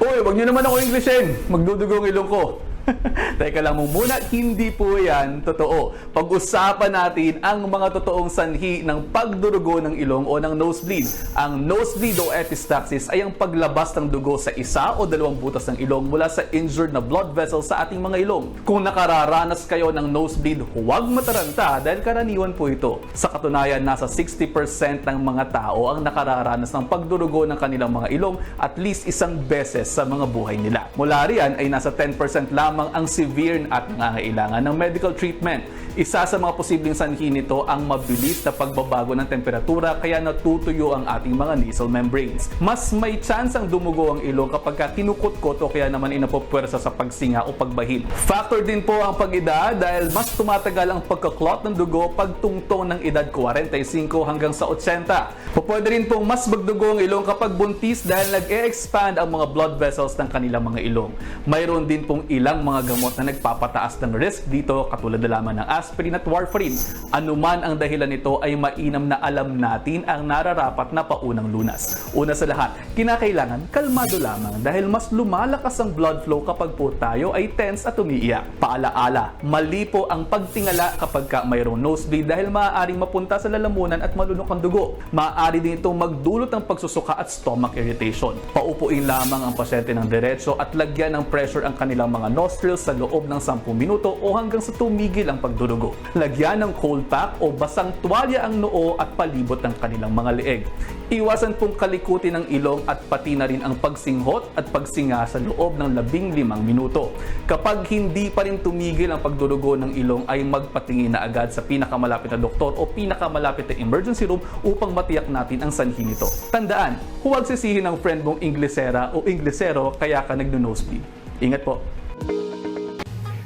Uy, wag niyo naman ako Englishin. Magdudugo ang ilong ko. Teka lang muna, hindi po yan totoo. Pag-usapan natin ang mga totoong sanhi ng pagdurugo ng ilong o ng nosebleed. Ang nosebleed o epistaxis ay ang paglabas ng dugo sa isa o dalawang butas ng ilong mula sa injured na blood vessel sa ating mga ilong. Kung nakararanas kayo ng nosebleed, huwag mataranta dahil karaniwan po ito. Sa katunayan, nasa 60% ng mga tao ang nakararanas ng pagdurugo ng kanilang mga ilong at least isang beses sa mga buhay nila. Mula riyan ay nasa 10% lamang ang severe at nangangailangan ng medical treatment. Isa sa mga posibleng sanhi nito ang mabilis na pagbabago ng temperatura kaya natutuyo ang ating mga nasal membranes. Mas may chance ang dumugo ang ilong kapag ka kinukutkot o kaya naman inapopwersa sa pagsinga o pagbahid. Factor din po ang pag-edad dahil mas tumatagal ang pagkaklot ng dugo pag tungtong ng edad 45 hanggang sa 80. Pwede rin pong mas magdugo ang ilong kapag buntis dahil nag-e-expand ang mga blood vessels ng kanilang mga ilong. Mayroon din pong ilang mga gamot na nagpapataas ng risk dito katulad na lamang ng aspirin at warfarin. Anuman ang dahilan nito ay mainam na alam natin ang nararapat na paunang lunas. Una sa lahat, kinakailangan kalmado lamang dahil mas lumalakas ang blood flow kapag po tayo ay tense at umiiyak. Paalaala, mali po ang pagtingala kapag ka mayroong nosebleed dahil maaaring mapunta sa lalamunan at malunok ang dugo. Maaari din itong magdulot ng pagsusuka at stomach irritation. Paupuin lamang ang pasyente ng diretso at lagyan ng pressure ang kanilang mga nostrils sa loob ng 10 minuto o hanggang sa tumigil ang pagdurugo. Lagyan ng cold pack o basang tuwalya ang noo at palibot ng kanilang mga leeg. Iwasan pong kalikutin ng ilong at pati na rin ang pagsinghot at pagsinga sa loob ng 15 minuto. Kapag hindi pa rin tumigil ang pagdurugo ng ilong ay magpatingin na agad sa pinakamalapit na doktor o pinakamalapit na emergency room upang matiyak natin ang sanhi nito. Tandaan, huwag sisihin ng friend mong Inglesera o Inglesero kaya ka nagno-nosebleed. Ingat po!